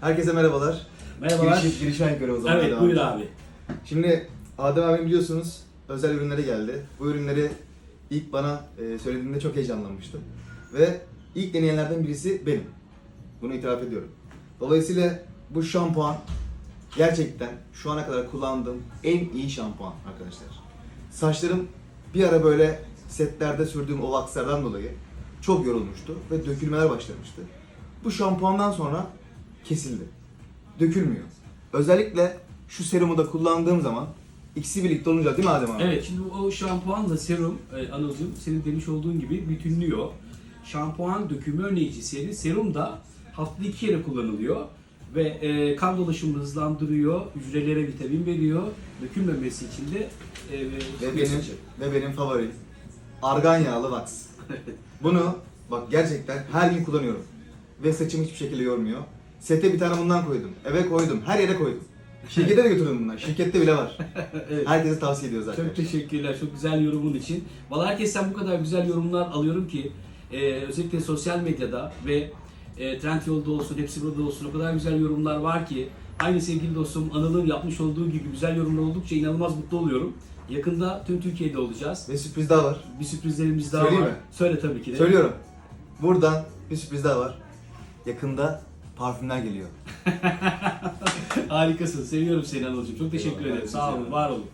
Herkese merhabalar. Merhabalar. Giriş, girişe yukarı o zaman. Evet buyur abi. Şimdi Adem abim biliyorsunuz özel ürünleri geldi. Bu ürünleri ilk bana e, söylediğinde çok heyecanlanmıştım. Ve ilk deneyenlerden birisi benim. Bunu itiraf ediyorum. Dolayısıyla bu şampuan gerçekten şu ana kadar kullandığım en iyi şampuan arkadaşlar. Saçlarım bir ara böyle setlerde sürdüğüm o vakslardan dolayı çok yorulmuştu ve dökülmeler başlamıştı. Bu şampuandan sonra kesildi. Dökülmüyor. Özellikle şu serumu da kullandığım zaman ikisi birlikte olunca değil mi Adem abi? Evet şimdi o şampuanla serum e, Anılcım senin demiş olduğun gibi bütünlüyor. Şampuan dökümü önleyici seri. Serum da haftada iki kere kullanılıyor. Ve e, kan dolaşımını hızlandırıyor, hücrelere vitamin veriyor. Dökülmemesi için de e, Ve benim, ve benim favorim argan yağlı wax. Bunu bak gerçekten her gün kullanıyorum. Ve saçım hiçbir şekilde yormuyor. Sete bir tane bundan koydum. Eve koydum. Her yere koydum. Şirkete de götürdüm bundan. Şirkette bile var. Evet. Herkese tavsiye ediyoruz zaten. Çok teşekkürler. Çok güzel yorumun için. Valla herkesten bu kadar güzel yorumlar alıyorum ki e, özellikle sosyal medyada ve e, Trendyol'da olsun, hepsi burada olsun o kadar güzel yorumlar var ki aynı sevgili dostum Anıl'ın yapmış olduğu gibi güzel yorumlar oldukça inanılmaz mutlu oluyorum. Yakında tüm Türkiye'de olacağız. Ve sürpriz daha var. Bir sürprizlerimiz daha Söyleyeyim var. mi? Söyle tabii ki de. Söylüyorum. Buradan bir sürpriz daha var. Yakında parfümler geliyor. Harikasın. Seviyorum seni Anıl'cığım. Çok teşekkür ederim. de Sağ olun, var olun.